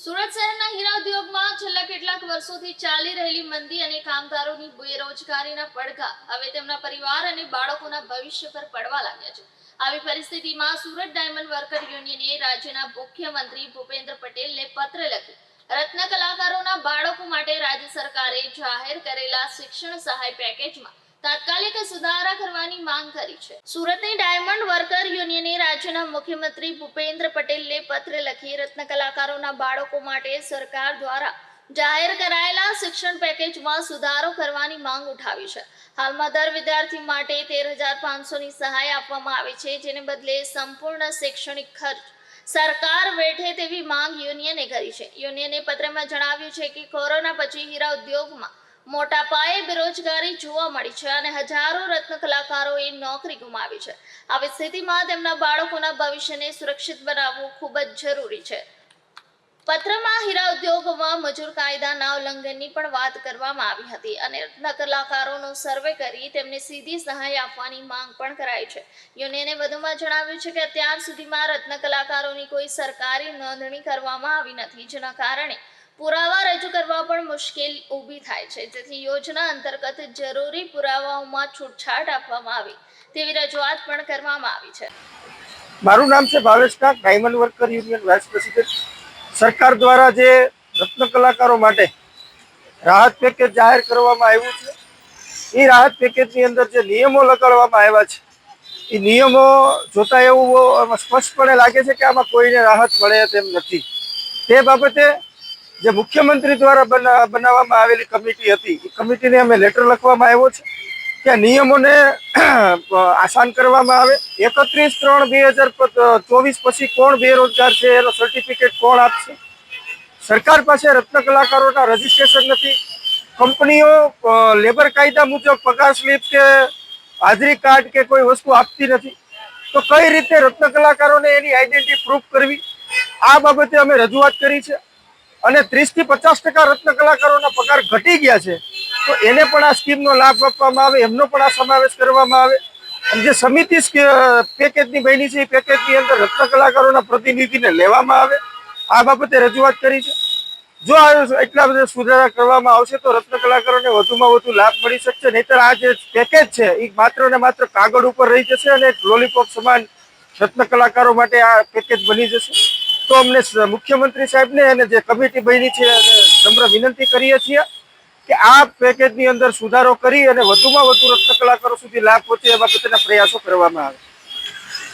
સુરત શહેરના હીરા ઉદ્યોગમાં છેલ્લા કેટલાક વર્ષોથી ચાલી રહેલી મંદી અને કામદારોની બેરોજગારીના પડઘા હવે તેમના પરિવાર અને બાળકોના ભવિષ્ય પર પડવા લાગ્યા છે. આવી પરિસ્થિતિમાં સુરત ડાયમંડ વર્કર યુનિયને રાજ્યના મુખ્યમંત્રી ભૂપેન્દ્ર પટેલને પત્ર લખી રત્ન કલાકારોના બાળકો માટે રાજ્ય સરકારે જાહેર કરેલા શિક્ષણ સહાય પેકેજમાં તાત્કાલિક સુધારા કરવાની માંગ કરી છે. સુરતની ડાયમંડ વર્કર યુનિયને રાજ્યના મુખ્યમંત્રી ભૂપેન્દ્ર પટેલને પત્ર લખી રત્ન કલાકારોના બાળકો માટે સરકાર દ્વારા જાહેર કરાયેલા શિક્ષણ પેકેજમાં સુધારો કરવાની માંગ ઉઠાવી છે. હાલમાં દર વિદ્યાર્થી માટે તેર હજાર પાંચસોની સહાય આપવામાં આવે છે, જેને બદલે સંપૂર્ણ શૈક્ષણિક ખર્ચ સરકાર વેઠે તેવી માંગ યુનિયને કરી છે. યુનિયને પત્રમાં જણાવ્યું છે કે કોરોના પછી હીરા ઉદ્યોગમાં મોટા પાયે બેરોજગારી જોવા મળી છે અને હજારો રત્ન કલાકારોએ નોકરી ગુમાવી છે. આવી સ્થિતિમાં તેમના બાળકોના ભવિષ્યને સુરક્ષિત બનાવવું ખૂબ જ જરૂરી છે. પત્રમાં હીરા ઉદ્યોગમાં મજૂર કાયદાના ઉલ્લંઘનની પણ વાત કરવામાં આવી હતી અને રત્ન કલાકારોનો સર્વે કરી તેમને સીધી સહાય આપવાની માંગ પણ કરાઈ છે. યુનિયને વધુમાં જણાવ્યું છે કે અત્યાર સુધીમાં રત્ન કલાકારોની કોઈ સરકારી નોંધણી કરવામાં આવી નથી, જેના કારણે પુરાવા રજૂ કરવા પણ મુશ્કેલ ઊભી થાય છે. જેથી યોજના અંતર્ગત જરૂરી પુરાવાઓમાં છૂટછાટ આપવામાં આવી. તેવી રજૂઆત પણ કરવામાં આવી છે. મારું નામ છે Bhavesh Kak, diamond worker union vice president. સરકાર દ્વારા જે રત્ન કલાકારો માટે રાહત પેકેજ જાહેર કરવામાં આવ્યું છે, એ રાહત પેકેજની અંદર જે નિયમો લગાડવામાં આવ્યા છે, એ નિયમો જોતા એવું સ્પષ્ટપણે લાગે છે કે આમાં કોઈને રાહત મળે તેમ નથી. તે બાબતે જે મુખ્યમંત્રી દ્વારા બના- બનાવવામાં આવેલી કમિટી હતી, એ કમિટીને અમે લેટર લખવામાં આવ્યો છે કે નિયમોને આસાન કરવામાં આવે. એકત્રીસ ત્રણ બે હજાર ચોવીસ પછી કોણ બેરોજગાર છે, એનો સર્ટિફિકેટ કોણ આપશે? સરકાર પાસે રત્ન કલાકારોના રજીસ્ટ્રેશન નથી. કંપનીઓ લેબર કાયદા મુજબ પગાર સ્લીપ કે હાજરી કાર્ડ કે કોઈ વસ્તુ આપતી નથી. તો કઈ રીતે રત્ન કલાકારોને એની આઈડેન્ટિટી પ્રૂફ કરવી? આ બાબતે અમે રજૂઆત કરી છે. અને ત્રીસથી પચાસ ટકા રત્ન કલાકારોના પગાર ઘટી ગયા છે, તો એને પણ આ સ્કીમનો લાભ આપવામાં આવે, એમનો પણ આ સમાવેશ કરવામાં આવે. અને જે સમિતિ પેકેજની બની છે, એ પેકેજની અંદર રત્ન કલાકારોના પ્રતિનિધિને લેવામાં આવે. આ બાબતે રજૂઆત કરી છે. જો આ એટલા બધા સુધારા કરવામાં આવશે, તો રત્ન કલાકારોને વધુમાં વધુ લાભ મળી શકશે. નહીતર આ જે પેકેજ છે, એ માત્ર ને માત્ર કાગળ ઉપર રહી જશે અને લોલીપોપ સમાન રત્ન કલાકારો માટે આ પેકેજ બની જશે. તો અમને મુખ્યમંત્રી સાહેબને અને જે કમિટી બની છે નમ્ર વિનંતી કરીએ છીએ કે આ પેકેજની અંદર સુધારો કરી અને વધુમાં વધુ રત્ન કલાકારો સુધી લાભ પહોંચે એ બાબતેના પ્રયાસો કરવામાં આવે.